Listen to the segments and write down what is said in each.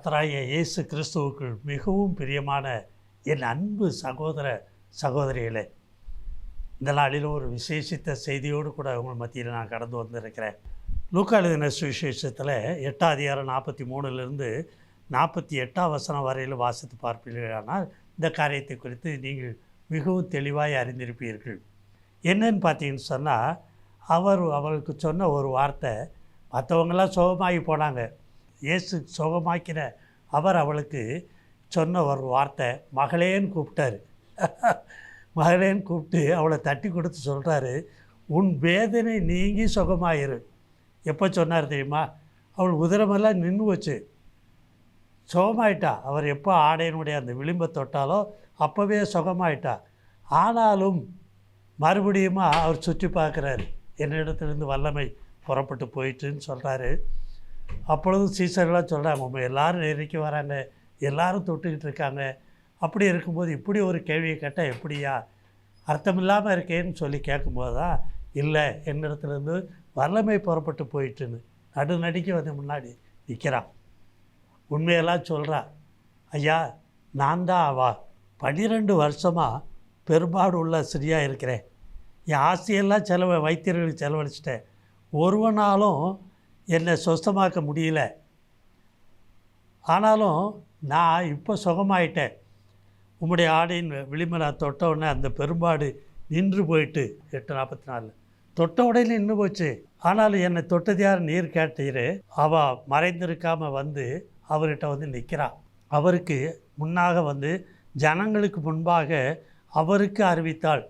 கர்த்தராய இயேசு கிறிஸ்துவுக்குள் மிகவும் பிரியமான என் அன்பு சகோதர சகோதரிகளே இந்த நாளில் ஒரு விசேஷித்த செய்தியோடு கூட உங்கள் மத்தியில் நான் கடந்து வந்திருக்கிறேன். லூக்கா சுவிசேஷத்தில் எட்டாம் அதிகாரம் நாற்பத்தி மூணுலேருந்து நாற்பத்தி எட்டாம் வசனம் வரையில் வாசித்து பார்ப்பீர்களானால் இந்த காரியத்தை குறித்து நீங்கள் மிகவும் தெளிவாய் அறிந்திருப்பீர்கள். என்னன்னு பார்த்தீங்கன்னு சொன்னால் அவர் அவளுக்கு சொன்ன ஒரு வார்த்தை மற்றவங்களாம் சுகமாகி போனாங்க. இயேசு சுகமாக்கின அவர் அவளுக்கு சொன்ன ஒரு வார்த்தை மகளேன்னு கூப்பிட்டாரு. மகளேன்னு கூப்பிட்டு அவளை தட்டி கொடுத்து சொல்கிறாரு உன் வேதனை நீங்கி சுகமாயிரு. எப்போ சொன்னார் தெரியுமா? அவள் உதிரமெல்லாம் நின்று வச்சு சுகமாயிட்டா. அவர் எப்போ ஆடையினுடைய அந்த விளிம்பை தொட்டாலோ அப்போவே சுகமாயிட்டா. ஆனாலும் மறுபடியுமா அவர் சுற்றி பார்க்குறாரு. என்னிடத்துலேருந்து வல்லமை புறப்பட்டு போயிட்டுன்னு சொல்கிறாரு அப்பொழுதும் சீசர்களாக சொல்கிறாங்க உண்மை எல்லாரும் நெருக்கி வராங்க எல்லாரும் தொட்டுக்கிட்டு இருக்காங்க. அப்படி இருக்கும்போது இப்படி ஒரு கேள்வியை கேட்டால் எப்படியா? அர்த்தமில்லாமல் இருக்கேன்னு சொல்லி கேட்கும்போது தான் இல்லை என்னிடத்துலேருந்து வல்லமை புறப்பட்டு போயிட்டுன்னு. நடு நடிக்க வந்து முன்னாடி நிற்கிறான் உண்மையெல்லாம் சொல்கிறா ஐயா நான் தான் அவா. பன்னிரெண்டு வருஷமாக பெரும்பாடு உள்ள சிறியாக இருக்கிறேன். என் ஆசையெல்லாம் செலவு வைத்தியர்களுக்கு செலவழிச்சிட்டேன். ஒருவனாலும் என்னை சொஸ்தமாக்க முடியல. ஆனாலும் நான் இப்போ சுகமாயிட்டேன். உம்முடைய ஆடையின் விளிம்பை நான் தொட்ட உடனே அந்த பெரும்பாடு நின்று போயிட்டு எட்டு நாற்பத்தி நாலு தொட்ட உடனே நின்று போச்சு. ஆனாலும் என்னை தொட்டது யார்? நீர் கேட்டீர். அவள் மறைந்திருக்காமல் வந்து அவர்கிட்ட வந்து நிற்கிறான் அவருக்கு முன்னாக வந்து ஜனங்களுக்கு முன்பாக அவருக்கு அறிவித்தாள்.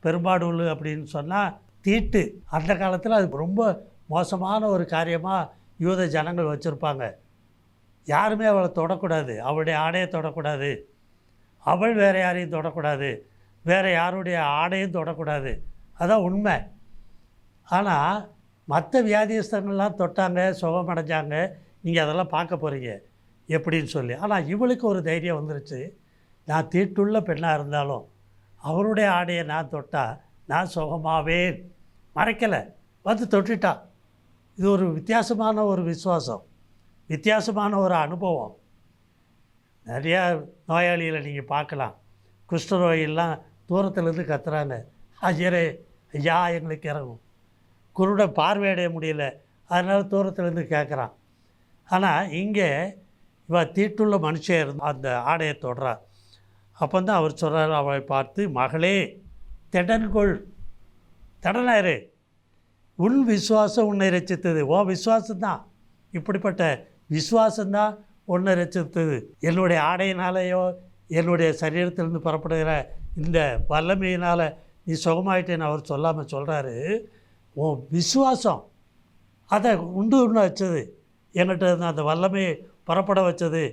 பெரும்பாடு உள்ளு அப்படின்னு சொன்னால் தீட்டு. அந்த காலத்தில் அது ரொம்ப மோசமான ஒரு காரியமாக யூத ஜனங்கள் வச்சுருப்பாங்க. யாருமே அவளை தொடக்கூடாது. அவளுடைய ஆடையை தொடக்கூடாது. அவள் வேறு யாரையும் தொடக்கூடாது. வேறு யாருடைய ஆடையும் தொடக்கூடாது. அதான் உண்மை. ஆனால் மற்ற வியாதியஸ்தங்கள்லாம் தொட்டாங்க சுகமடைஞ்சாங்க நீங்கள் அதெல்லாம் பார்க்க போகிறீங்க எப்படின்னு சொல்லி. ஆனால் இவளுக்கு ஒரு தைரியம் வந்துருச்சு. நான் தீட்டுள்ள பெண்ணாக இருந்தாலும் அவருடைய ஆடையை நான் தொட்டால் நான் சுகமாவேன். மறைக்கலை. வந்து தொட்டுட்டான் இது ஒரு வித்தியாசமான ஒரு விசுவாசம் வித்தியாசமான ஒரு அனுபவம். நிறையா நோயாளிகளை நீங்கள் பார்க்கலாம். குஷ்டநோயெல்லாம் தூரத்துலேருந்து கத்துறாங்க. ஐயரே ஐயா எங்களுக்கு இறங்கும். குருட பார்வையடைய முடியல. அதனால் தூரத்துலேருந்து கேட்குறான் ஆனால் இங்கே இவ தீட்டுள்ள மனுஷன் இருந்து அந்த ஆடையை தொடுறா. அப்போ தான் அவர் சொல்கிறார் அவளை பார்த்து மகளே திடன்கொள். திடனாயிரு உன் விசுவாசம் உன்னை ரச்சித்தது. ஓ விசுவாசம்தான். இப்படிப்பட்ட விசுவாசம்தான் உன்னை ரச்சித்தது. என்னுடைய ஆடையினாலேயோ என்னுடைய சரீரத்திலிருந்து புறப்படுகிற இந்த வல்லமையினால் நீ சுகமாயிட்டேன்னு அவர் சொல்லாமல் சொல்கிறாரு உன் விசுவாசம். அதை உண்டு உண்டு வச்சது. என்கிட்ட இருந்த அந்த வல்லமையை புறப்பட வச்சது.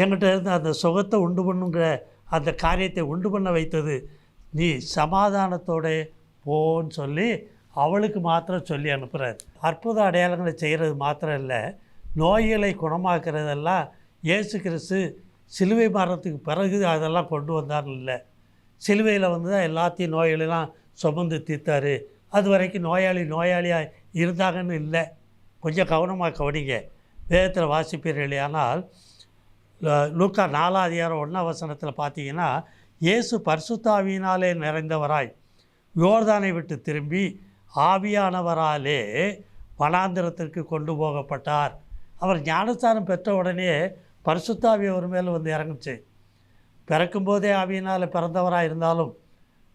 என்கிட்ட இருந்த அந்த சுகத்தை உண்டு பண்ணுங்கிற அந்த காரியத்தை உண்டு பண்ண வைத்தது. நீ சமாதானத்தோட போன்னு சொல்லி அவளுக்கு மாத்திரம் சொல்லி அனுப்புகிறார் அற்புத அடையாளங்களை செய்கிறது மாத்திரம் இல்லை. நோய்களை குணமாக்குறதெல்லாம் இயேசு கிறிஸ்து சிலுவை மரணத்துக்கு பிறகு அதெல்லாம் கொண்டு வந்தார் இல்லை. சிலுவையில் வந்து தான் எல்லாத்தையும் நோய்களெல்லாம் சுமந்து தீர்த்தார். அது வரைக்கும் நோயாளி நோயாளியாக இருந்தாங்கன்னு இல்லை. கொஞ்சம் கவனமாக கவனிங்க. வேதத்தில் வாசிப்பீர்கள் ஆனால் லூக்கா நாலாம் அதிகாரம் ஒன்றாம் வசனத்தில் பார்த்தீங்கன்னா இயேசு பரிசுத்தாவியினாலே நிறைந்தவராய் யோர்தானை விட்டு திரும்பி ஆவியானவராலே வனாந்திரத்திற்கு கொண்டு போகப்பட்டார். அவர் ஞானஸ்தானம் பெற்ற உடனே பரிசுத்தாவி அவர் மேல் வந்து இறங்குச்சு. பிறக்கும்போதே ஆவியினால் பிறந்தவராக இருந்தாலும்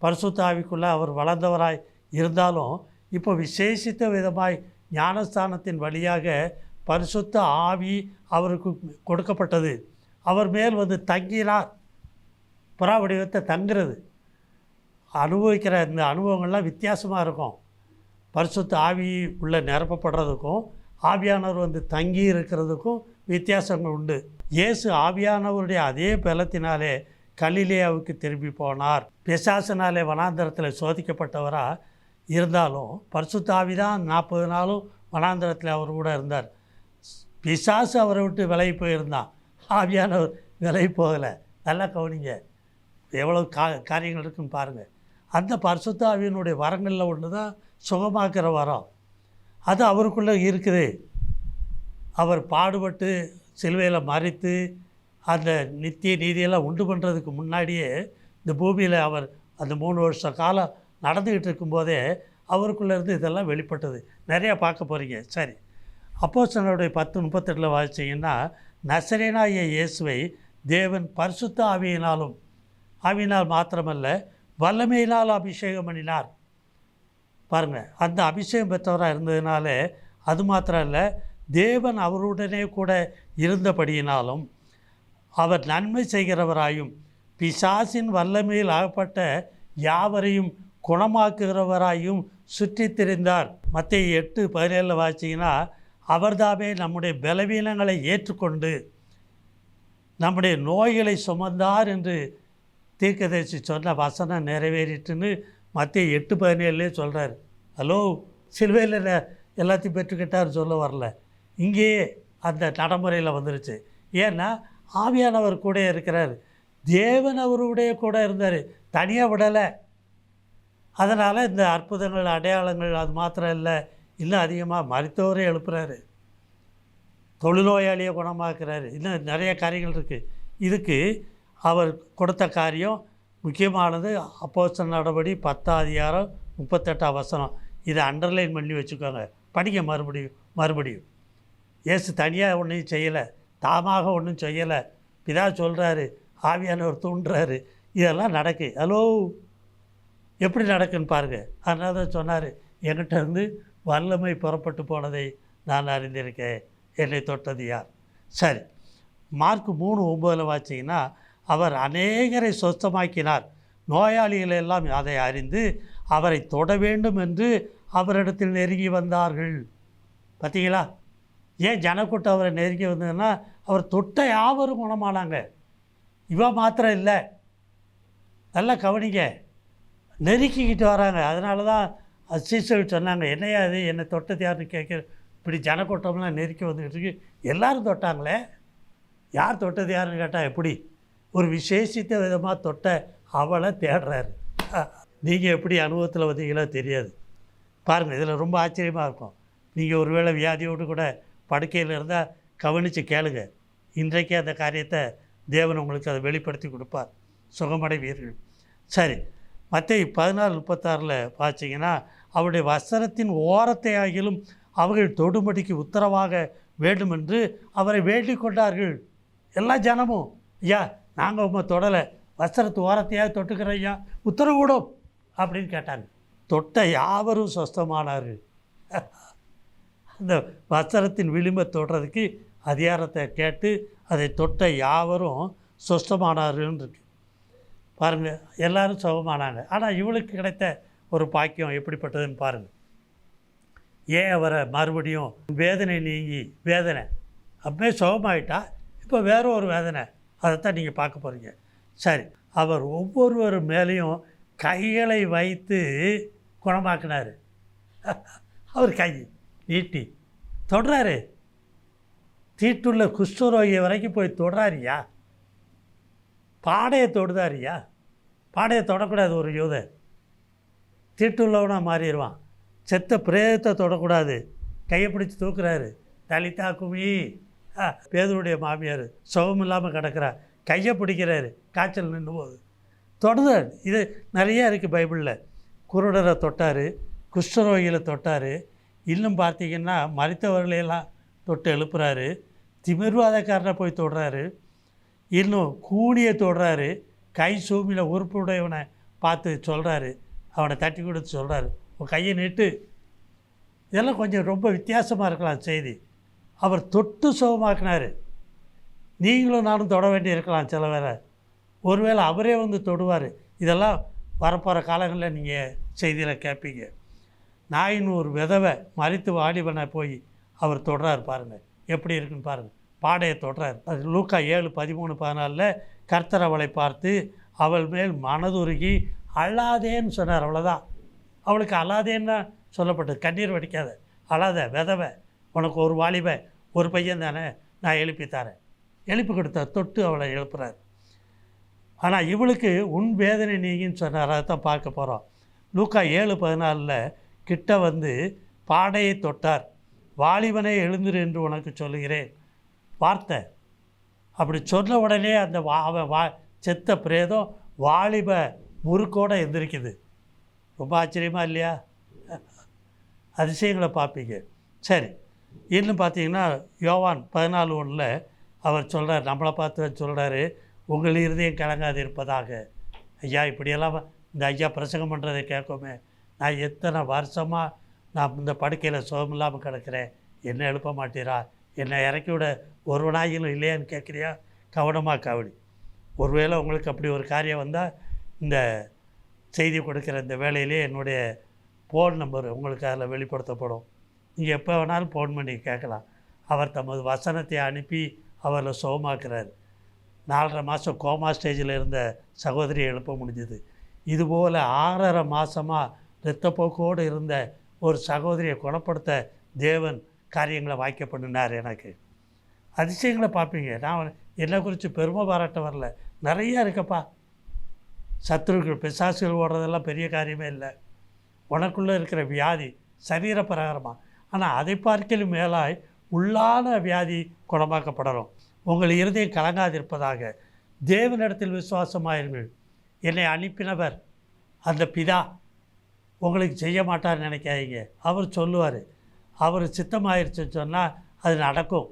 பரிசுத்தாவிக்குள்ளே அவர் வளர்ந்தவராய் இருந்தாலும் இப்போ விசேஷித்த விதமாய் ஞானஸ்தானத்தின் வழியாக பரிசுத்த ஆவி அவருக்கு கொடுக்கப்பட்டது. அவர் மேல் வந்து தங்கினார். புறா வடிவத்தை தங்குறது. அனுபவிக்கிற இந்த அனுபவங்கள்லாம் வித்தியாசமாக இருக்கும். பரிசுத்த ஆவி உள்ளே நிரப்பப்படுறதுக்கும் ஆவியானவர் வந்து தங்கி இருக்கிறதுக்கும் வித்தியாசங்கள் உண்டு. இயேசு ஆவியானவருடைய அதே பலத்தினாலே கலிலேயாவுக்கு திரும்பி போனார். பிசாசனாலே வனாந்தரத்தில் சோதிக்கப்பட்டவராக இருந்தாலும் பரிசுத்தாவி தான் நாற்பது நாளும் வனாந்தரத்தில் அவர் கூட இருந்தார். பிசாசு அவரை விட்டு விலகி போயிருந்தான். ஆவியானவர் விலகி போகலை. நல்லா கவனிங்க. எவ்வளோ கா காரியங்கள் இருக்குன்னு பாருங்கள் அந்த பரிசுத்தாவியினுடைய வரங்களில் ஒன்று தான் சுகமாக்கிற வரம் அது அவருக்குள்ளே இருக்குது. அவர் பாடுபட்டு சிலுவையில் மறித்து அந்த நித்திய நீதியெல்லாம் உண்டு பண்ணுறதுக்கு முன்னாடியே இந்த பூமியில் அவர் அந்த மூணு வருஷ காலம் நடந்துக்கிட்டு இருக்கும்போதே அவருக்குள்ளே இருந்து இதெல்லாம் வெளிப்பட்டது. நிறையா பார்க்க போகிறீங்க சரி. அப்போஸ்தலருடைய பத்து முப்பத்தெட்டில் வாசிச்சிங்கன்னா நசரேனாய இயேசுவை தேவன் பரிசுத்த ஆவியினாலும் ஆவியினால் மாத்திரமல்ல வல்லமையினால் அபிஷேகம் பண்ணினார். பாருங்கள் அந்த அபிஷேகம் பெற்றவராக இருந்ததுனால அது மாத்திரம் இல்லை தேவன் அவருடனே கூட இருந்தபடியினாலும் அவர் நன்மை செய்கிறவராயும் பிசாசின் வல்லமையில் ஆகப்பட்ட யாவரையும் குணமாக்குகிறவராயும் சுற்றி திரிந்தார் மத்திய எட்டு பதினேழில் வாசிங்கன்னா அவர்தாவே நம்முடைய பலவீனங்களை ஏற்றுக்கொண்டு நம்முடைய நோய்களை சுமந்தார் என்று தீர்க்கதரிசி சொன்ன வசனம் நிறைவேறிட்டுன்னு மத்திய எட்டு பதினேழுலேயே சொல்கிறார் ஹலோ சிலுவையில் எல்லாத்தையும் பெற்றுக்கிட்டார் சொல்ல வரல. இங்கேயே அந்த நடைமுறையில் வந்துருச்சு. ஏன்னா ஆவியானவர் கூட இருக்கிறார். தேவன் அவருடைய கூட இருந்தார். தனியாக விடலை. அதனால் இந்த அற்புதங்கள் அடையாளங்கள் அது மாத்திரம் இல்லை. இன்னும் அதிகமாக மருத்துவரை எழுப்புறாரு. தொழுநோயாளியை குணமாக்குறாரு. இன்னும் நிறைய காரியங்கள் இருக்குது இதுக்கு அவர் கொடுத்த காரியம் முக்கியமானது அப்போஸ்தலர் நடபடி பத்தாம் அதிகாரம் முப்பத்தெட்டாம் வசனம். இதை அண்டர்லைன் பண்ணி வச்சுக்கோங்க. படிக்க மறுபடியும் மறுபடியும். ஏசு தனியாக ஒன்றும் செய்யலை. தாமாக ஒன்றும் செய்யலை. பிதா சொல்கிறாரு ஆவியானவர் தூண்டுறாரு. இதெல்லாம் நடக்கு. ஹலோ? எப்படி நடக்குன்னு பாருங்கள் அதனால தான் சொன்னார் என்கிட்ட இருந்து வல்லமை புறப்பட்டு போனதை நான் அறிந்திருக்கேன். என்னை தொட்டது யார்? சரி. மார்க் மூணு ஒம்போதில் வாச்சிங்கன்னா அவர் அநேகரை சொஸ்தமாக்கினார் நோயாளிகளெல்லாம் அதை அறிந்து அவரை தொட வேண்டும் என்று அவரிடத்தில் நெருங்கி வந்தார்கள். பார்த்தீங்களா ஏன் ஜனக்கூட்டம் அவரை நெருங்கி வந்ததுன்னா அவர் தொட்ட யாவரும் குணமானாங்க. இவ மாத்திரம் இல்லை. நல்லா கவனிங்க. நெருக்கிக்கிட்டு வராங்க. அதனால தான் சீசல் சொன்னாங்க என்னையா இது? என்னை தொட்டது யாருன்னு கேட்குற இப்படி ஜனக்கூட்டம்லாம் நெருக்கி வந்துக்கிட்டு இருக்கு. எல்லோரும் தொட்டாங்களே? யார் தொட்டது யாருன்னு கேட்டால் எப்படி? ஒரு விசேஷித்த விதமாக தொட்ட அவளை தேடுறாரு. நீங்கள் எப்படி அனுபவத்தில் வந்தீங்களோ தெரியாது. பாருங்கள் இதில் ரொம்ப ஆச்சரியமாக இருக்கும். நீங்கள் ஒருவேளை வியாதியோடு கூட படுக்கையில் இருந்தால் கவனித்து கேளுங்க. இன்றைக்கே அந்த காரியத்தை தேவன் உங்களுக்கு அதை வெளிப்படுத்தி கொடுப்பார். சுகமடைவீர்கள். சரி மற்ற பதினாறு முப்பத்தாறில் பார்த்தீங்கன்னா அவருடைய வஸ்திரத்தின் ஓரத்தை ஆகிலும் அவர்கள் தொடுமடிக்கு உத்தரவாக வேண்டும் என்று அவரை வேண்டிக் கொண்டார்கள். எல்லா ஜனமும் ஐயா நாங்கள் உங்க தொடலை. வஸ்திரத்து ஓரத்தையாக தொட்டுக்கிற ஐயா. உத்தரவு கூடும் அப்படின்னு கேட்டாங்க. தொட்ட யாவரும் சொஸ்தமானார்கள். அந்த வஸ்திரத்தின் விளிம்பை தொடுறதுக்கு அதிகாரத்தை கேட்டு அதை தொட்ட யாவரும் சொஸ்தமானார்கள்னு இருக்கு பாருங்கள் எல்லாரும் சுகமானாங்க. ஆனால் இவளுக்கு கிடைத்த ஒரு பாக்கியம் எப்படிப்பட்டதுன்னு பாருங்கள் ஏன் அவரை மறுபடியும் வேதனை நீங்கி வேதனை. அப்படியே சுகமாயிட்டா? இப்போ வேற ஒரு வேதனை. அதைத்தான் நீங்கள் பார்க்க போகிறீங்க சரி அவர் ஒவ்வொருவர் மேலேயும் கைகளை வைத்து குணமாக்கினார். அவர் கை நீட்டி தொடுறாரு. தீட்டுள்ள குஷ்டரோகி வரைக்கும் போய் தொடுறாரியா பாடையை தொடுதாரியா பாடையை தொடக்கூடாது ஒரு யூதன் தீட்டுள்ளவனாக மாறிடுவான் செத்த பிரேதத்தை தொடக்கூடாது. கையை பிடிச்சி தூக்குறாரு. தலிதா குமி பேதருடைய மாமியார் சுகம் இல்லாமல் கிடக்கிறா. கையை பிடிக்கிறாரு. காய்ச்சல் நின்று போகுது தொடர்ந்தார் இது நிறையா இருக்குது பைபிளில். குருடரை தொட்டார் குஷ்டரோகியில் தொட்டார். இன்னும் பார்த்தீங்கன்னா மறித்தவர்களையெல்லாம் தொட்டு எழுப்புறாரு. திமிர்வாதக்காரனை போய் தொடுறாரு. இன்னும் கூனியை தொடுறாரு. கை சூமியில் உறுப்புடையவனை பார்த்து சொல்கிறாரு அவனை தட்டி கொடுத்து சொல்கிறாரு உன் கையை நீட்டு. இதெல்லாம் கொஞ்சம் ரொம்ப வித்தியாசமாக இருக்கலாம் செய்தி. அவர் தொட்டு சுகமாக்கினார். நீங்களும் நானும் தொட வேண்டி இருக்கலாம் சில வேளை. ஒருவேளை அவரே வந்து தொடுவார். இதெல்லாம் வரப்போகிற காலங்களில் நீங்கள் செய்தியில் கேட்பீங்க நாயின் ஒரு விதவை மறித்து வாலிபனை போய் அவர் தொடுறாரு பாருங்கள் எப்படி இருக்குன்னு பாருங்கள் பாடையை தொடுறார். அது லூக்கா ஏழு பதிமூணு பதினாலில் கர்த்தர் அவளை பார்த்து அவள் மேல் மனதுருகி அழாதேன்னு சொன்னார். அவ்வளோதான் அவளுக்கு அழாதேன்னு சொல்லப்பட்டது. கண்ணீர் வடிக்காத. அழாத விதவை. உனக்கு ஒரு வாலிப ஒரு பையன் தானே நான் எழுப்பி தரேன். எழுப்பி கொடுத்த தொட்டு அவளை எழுப்புறார். ஆனால் இவளுக்கு உன் வேதனை நீங்கின்னு சொன்னார். அதை தான் பார்க்க போகிறோம் லூக்கா ஏழு பதினாலில் கிட்ட வந்து பாடையை தொட்டார். வாலிபனை எழுந்துரு என்று உனக்கு சொல்லுகிறேன். வார்த்தை. அப்படி சொன்ன உடனே அந்த வா அவன் வா செத்த பிரேதம் வாலிப முறுக்கோட எந்திரிக்குது. ரொம்ப ஆச்சரியமாக இல்லையா? அதிசயங்களை பார்ப்பீங்க. சரி. இன்னும் பார்த்தீங்கன்னா யோவான் பதினாலு ஒன்றில் அவர் சொல்கிறார் நம்மளை பார்த்து சொல்கிறாரு உங்கள் இருதயம் கலங்காது இருப்பதாக. ஐயா இப்படியெல்லாம் இந்த ஐயா பிரசங்கம் பண்ணுறதை கேட்குமே. நான் எத்தனை வருஷமாக நான் இந்த படுக்கையில் சுகம் இல்லாமல் கிடக்கிறேன். என்ன எழுப்ப மாட்டீரா? என்னை இறக்கி விட ஒரு நாயிலும் இல்லையான்னு கேட்குறியா? கவனமாக கவனி. ஒருவேளை உங்களுக்கு அப்படி ஒரு காரியம் வந்தால் இந்த செய்தி கொடுக்குற இந்த வேலையிலே என்னுடைய ஃபோன் நம்பர் உங்களுக்கு அதில் வெளிப்படுத்தப்படும். நீங்கள் எப்போ வேணாலும் ஃபோன் பண்ணி கேட்கலாம். அவர் தமது வசனத்தை அனுப்பி அவரை சுகமாக்குறார். நாலரை மாதம் கோமா ஸ்டேஜில் இருந்த சகோதரியை எழுப்ப முடிஞ்சுது. இதுபோல் ஆறரை மாதமாக இரத்தப்போக்கோடு இருந்த ஒரு சகோதரியை குணப்படுத்த தேவன் காரியங்களை வாய்க்க பண்ணினார் எனக்கு. அதிசயங்களை பார்ப்பீங்க. நான் என்னை குறித்து பெருமை பாராட்ட வரல. நிறையா இருக்கப்பா. சத்துருக்கள் பிசாசுகள் ஓடுறதெல்லாம் பெரிய காரியமே இல்லை. உனக்குள்ளே இருக்கிற வியாதி சரீர பிரகாரமாக ஆனால் அதை பார்க்கலும் மேலாய் உள்ளான வியாதி குணமாக்கப்படணும். உங்கள் இருதயம் கலங்காதிருப்பதாக தேவனிடத்தில் விசுவாசமாயிருங்கள். என்னை அனுப்பினவர் அந்த பிதா. உங்களுக்கு செய்ய மாட்டார்னு நினைக்காதீங்க. அவர் சொல்லுவார். அவர் சித்தமாயிருச்சுன்னு சொன்னால் அது நடக்கும்.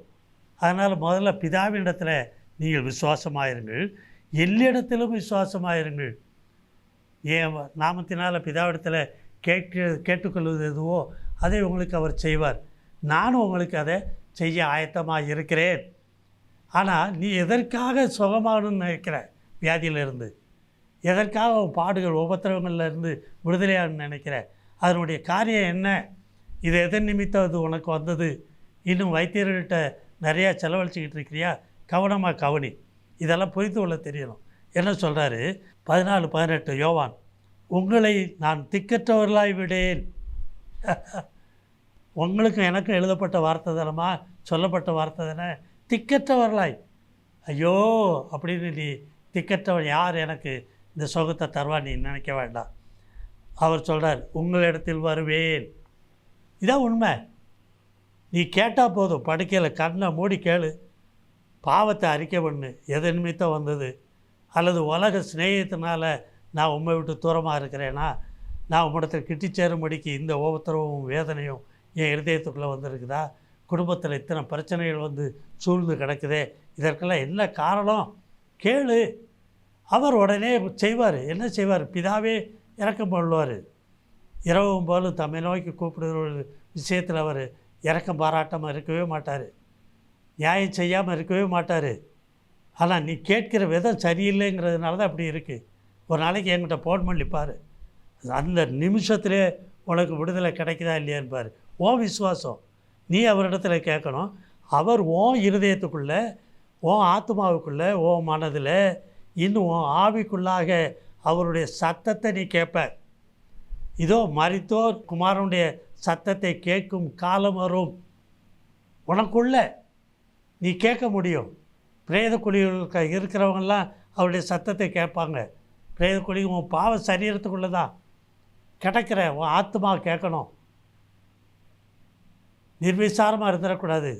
அதனால் முதல்ல பிதாவினிடத்தில் நீங்கள் விசுவாசமாயிருங்கள். எல்லிடத்திலும் விசுவாசமாயிருங்கள். ஏன் நாமத்தினால் பிதாவிடத்தில் கேட்டு கேட்டுக்கொள்வது எதுவோ அதை உங்களுக்கு அவர் செய்வார். நானும் உங்களுக்கு அதை செய்ய ஆயத்தமாக இருக்கிறேன். ஆனால் நீ எதற்காக சுகமாகணும்னு நினைக்கிற? வியாதியிலிருந்து. எதற்காக உன் பாடுகள் உபத்திரவங்கள்ல இருந்து விடுதலையாகணும்னு நினைக்கிற? அதனுடைய காரியம் என்ன? இது எதன் நிமித்தம் அது உனக்கு வந்தது? இன்னும் வைத்தியர்கள்ட்ட நிறையா செலவழிச்சிக்கிட்டு இருக்கிறியா? கவனமாக கவனி. இதெல்லாம் புரிந்து கொள்ள தெரியணும். என்ன சொல்கிறாரு பதினாலு பதினெட்டு யோவான். உங்களை நான் திக்கற்றவர்களாய் விடேன். உங்களுக்கும் எனக்கும் எழுதப்பட்ட வார்த்தை தானமா சொல்லப்பட்ட வார்த்தை தானே? திக்கற்றவர்களாய். ஐயோ அப்படின்னு நீ திக்கற்றவர் யார் எனக்கு இந்த சுகத்தை தருவா நீ நினைக்க வேண்டாம். அவர் சொல்கிறார் உங்களிடத்தில் வருவேன். இதான் உண்மை. நீ கேட்டால் போதும் படுக்கையில் கண்ணை மூடி கேளு. பாவத்தை அறிக்கை பண்ணு எதை நிமித்தம் வந்தது? அல்லது உலக சிநேகத்தினால நான் உண்மை விட்டு தூரமாக இருக்கிறேன்னா நான் உம்மிடத்தில் கிட்டி சேரும்படிக்கு இந்த உபத்திரவும் வேதனையும் என் இருதயத்துக்குள்ளே வந்திருக்குதா? குடும்பத்தில் இத்தனை பிரச்சனைகள் வந்து சூழ்ந்து கிடக்குதே இதற்கெல்லாம் என்ன காரணம்? கேளு. அவர் உடனே செய்வார். என்ன செய்வார்? பிதாவே இறக்கம் பண்ணுவார் இரவும் போலும் தம்மை நோக்கி கூப்பிடுற விஷயத்தில் அவர் இறக்கம் பாராட்டமாக இருக்கவே மாட்டார். நியாயம் செய்யாமல் இருக்கவே மாட்டார். ஆனால் நீ கேட்கிற விதம் சரியில்லைங்கிறதுனால தான் அப்படி இருக்குது ஒரு நாளைக்கு என்கிட்ட ஃபோன் பண்ணிப்பார் அந்த நிமிஷத்திலே உனக்கு விடுதலை கிடைக்குதா இல்லையான்பார் ஓ விசுவாசம். நீ அவரிடத்துல கேட்கணும். அவர் ஓ இருதயத்துக்குள்ளே ஓ ஆத்மாவுக்குள்ளே ஓ மனதில் இன்னும் உன் ஆவிக்குள்ளாக அவருடைய சத்தத்தை நீ கேட்ப இதோ மறித்தோர் குமாரனுடைய சத்தத்தை கேட்கும் காலம் வரும். உனக்குள்ள நீ கேட்க முடியும். பிரேத குழிகளுக்கு இருக்கிறவங்கெல்லாம் அவருடைய சத்தத்தை கேட்பாங்க. பிரேத குழி உன் பாவ சரீரத்துக்குள்ளே தான் கிடைக்கிற உன் ஆத்மா கேட்கணும். நிர்விசாரமாக இருந்துடக்கூடாது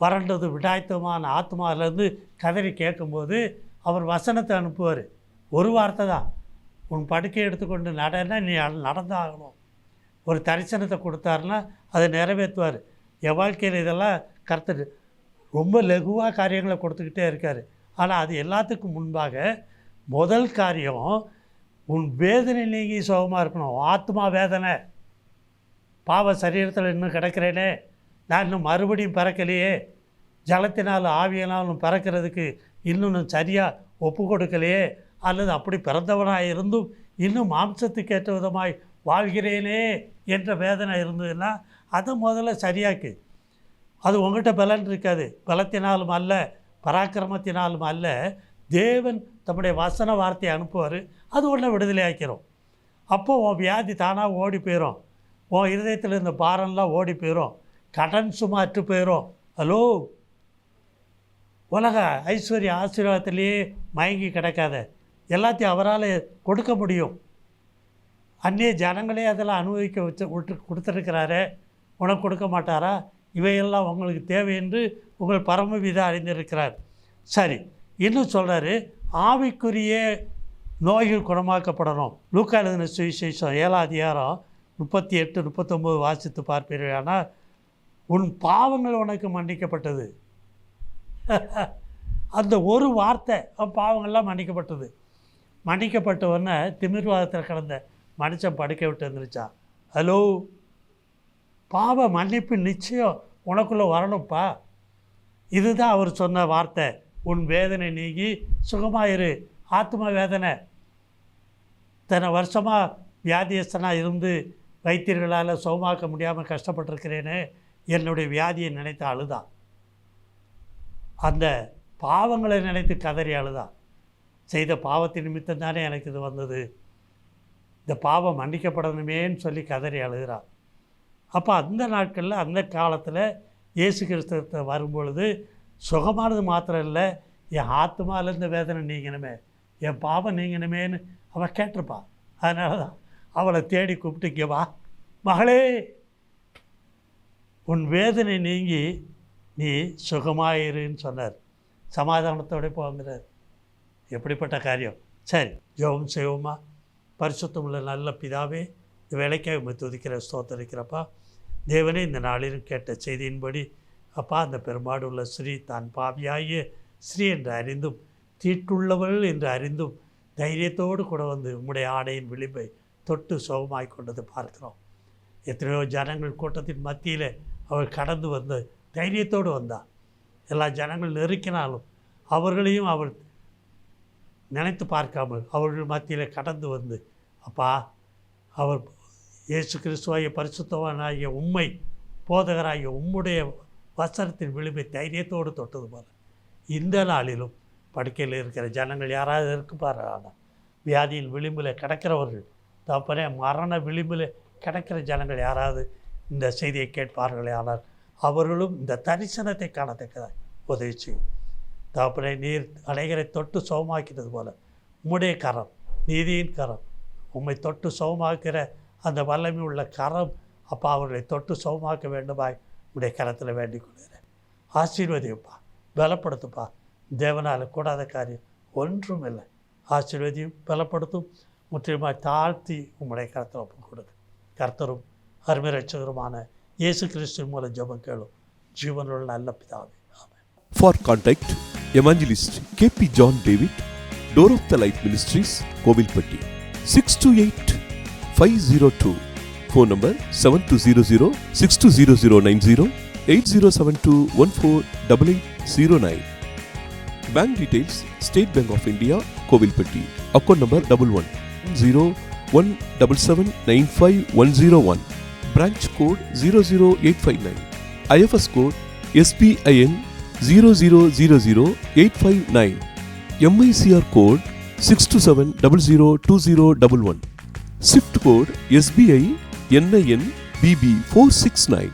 வறண்டது விடாய்த்தமான ஆத்மாவிலேருந்து கதறி கேட்கும்போது அவர் வசனத்தை அனுப்புவார். ஒரு வார்த்தை தான். உன் படுக்கை எடுத்துக்கொண்டு நடனா நீ நடந்தாகணும். ஒரு தரிசனத்தை கொடுத்தாருன்னா அதை நிறைவேற்றுவார். என் வாழ்க்கையில் இதெல்லாம் கருத்து ரொம்ப லகுவாக காரியங்களை கொடுத்துக்கிட்டே இருக்கார். ஆனால் அது எல்லாத்துக்கும் முன்பாக முதல் காரியம் உன் வேதனை நீங்கி சுகமாக இருக்கணும். ஆத்மா வேதனை. பாவ சரீரத்தில் இன்னும் கிடக்கிறேனே. நான் இன்னும் மறுபடியும் பிறக்கலையே. ஜலத்தினாலும் ஆவியினாலும் பிறக்கிறதுக்கு இன்னும் சரியாக ஒப்பு கொடுக்கலையே. அல்லது அப்படி பிறந்தவனாக இருந்தும் இன்னும் மாம்சத்துக்கு ஏற்ற விதமாய் வாழ்கிறேனே என்ற வேதனை இருந்ததுன்னா அதை முதல்ல சரியாக்கு. அது உங்கள்கிட்ட பலன் இருக்காது. பலத்தினாலும் அல்ல பராக்கிரமத்தினாலும் அல்ல. தேவன் தம்முடைய வசன வார்த்தையை அனுப்புவார். அது உடனே விடுதலை ஆக்கிறோம். அப்போது உன் வியாதி தானாக ஓடி போயிடும் உன் இருதயத்தில் இருந்த பாரம்லாம் ஓடி போயிடும் கடன் சுமாற்று போயிடும் ஹலோ? உலக ஐஸ்வர்ய ஆசீர்வாதத்திலேயே மயங்கி கிடக்காத. எல்லாத்தையும் அவரால் கொடுக்க முடியும். அந்நிய ஜனங்களே அதெல்லாம் அனுபவிக்க வச்சு விட்டு கொடுத்துருக்கிறாரு. உனக்கு கொடுக்க மாட்டாரா? இவையெல்லாம் உங்களுக்கு தேவை என்று உங்கள் பரமவிதா அறிந்திருக்கிறார். சரி இன்னும் சொல்கிறாரு ஆவிக்குரிய நோய்கள் குணமாக்கப்படணும். லூக்கா எழுதின சுவிசேஷம் ஏழாம் அதிகாரம் முப்பத்தி எட்டு முப்பத்தொம்போது வாசித்து பார்ப்பீர்கள். ஆனால் உன் பாவங்கள் உனக்கு மன்னிக்கப்பட்டது. அந்த ஒரு வார்த்தை பாவங்கள்லாம் மன்னிக்கப்பட்டது. மன்னிக்கப்பட்ட உடனே திமிர்வாதத்தில் கடந்த மனுஷன் படுக்க விட்டு வந்துருச்சான் ஹலோ பாவ மன்னிப்பு நிச்சயம் உனக்குள்ளே வரணும்ப்பா. இதுதான் அவர் சொன்ன வார்த்தை. உன் வேதனை நீங்கி சுகமாயிரு. ஆத்ம வேதனை இத்தனை வருஷமாக வியாதியஸ்தனாக இருந்து வைத்தியர்களால் சுகமாக்க முடியாமல் கஷ்டப்பட்டிருக்கிறேன்னு என்னுடைய வியாதியை நினைத்து அழுதான் அந்த பாவங்களை நினைத்து கதறி அழுதான் செய்த பாவத்தின் நிமித்தம் தானே எனக்கு இது வந்தது. இந்த பாவம் மன்னிக்கப்படணுமேன்னு சொல்லி கதறி அழுகிறான் அப்போ அந்த நாட்களில் அந்த காலத்தில் இயேசு கிறிஸ்தவத்தை வரும்பொழுது சுகமானது மாத்திரம் இல்லை என் ஆத்மால வேதனை நீங்கணுமே என் பாவம் நீங்கணுமேன்னு அவள் கேட்டிருப்பா. அதனால தான் அவளை தேடி கூப்பிட்டு இங்கே வா. மகளே உன் வேதனை நீங்கி நீ சுகமாயிருன்னு சொன்னார். சமாதானத்தோட போங்கிறார். எப்படிப்பட்ட காரியம்? சரி ஜெபம் செய்வோமா? பரிசுத்தம் உள்ள நல்ல பிதாவே இந்த வேலைக்காக உண்மை துதிக்கிற ஸ்தோத்தரிக்கிறப்பா. தேவனே இந்த நாளிலும் கேட்ட செய்தியின்படி அப்பா அந்த பெரும்பாடு உள்ள ஸ்ரீ தான் பாவியாகிய ஸ்ரீ என்று அறிந்தும் தீட்டுள்ளவள் என்று அறிந்தும் தைரியத்தோடு கூட வந்து உம்முடைய ஆடையின் விளிம்பை தொட்டு சுகமாய் கொண்டது பார்க்கிறோம். எத்தனையோ ஜனங்கள் கூட்டத்தின் மத்தியில் அவர் கடந்து வந்து தைரியத்தோடு வந்தாள் எல்லா ஜனங்கள் நெருக்கினாலும் அவர்களையும் அவர் நினைத்து பார்க்காமல் அவர்கள் மத்தியில் கடந்து வந்து அப்பா அவர் இயேசு கிறிஸ்துவாகிய பரிசுத்தவனாகிய உண்மை போதகராகிய உம்முடைய வசனத்தின் விளிம்பை தைரியத்தோடு தொட்டது போல. இந்த நாளிலும் படுக்கையில் இருக்கிற ஜனங்கள் யாராவது இருக்குப்பாரு? வியாதியின் விளிம்பில் கிடக்கிறவர்கள். தப்பனே மரண விளிம்பில் கிடக்கிற ஜனங்கள் யாராவது இந்த செய்தியை கேட்பார்களே ஆனால் அவர்களும் இந்த தரிசனத்தை காணத்தக்கதாய் உதவி செய்யும். தகப்பனே நீர் அனைகரை தொட்டு சுகமாக்கினது போல உம்முடைய கரம் நீதியின் கரம் உம்மை தொட்டு சுகமாக்கிற அந்த வல்லமை உள்ள கரம் அப்பா அவர்களை தொட்டு சுகமாக்க வேண்டுமாய் உடைய கரத்தில் வேண்டிக் கொள்கிறேன். ஆசீர்வதிப்பா பலப்படுத்துப்பா தேவனால் கூடாத காரியம் ஒன்றும் இல்லை ஆசீர்வதியும் பலப்படுத்தும் முற்றிலுமாய் தாழ்த்தி உங்களுடைய கரத்தில் ஒப்பு கொடுங்க கர்த்தரும் அருமை ரட்சகருமான இயேசு கிறிஸ்துவின் மூலம் ஜபம் கேளும் ஜீவனுள்ள நல்ல பிதாவே ஆமென் For contact, Evangelist KP John David, Door of the Light Ministries, Kovilpatti, 628 502. Phone number 7200 620090 8072 148809. Bank details State Bank of India, Kovilpatti. Account number 11 0 17795 Branch code 00859. IFS code SPIN 0000859 MICR code 627002011 SWIFT code SBI NIN BB 469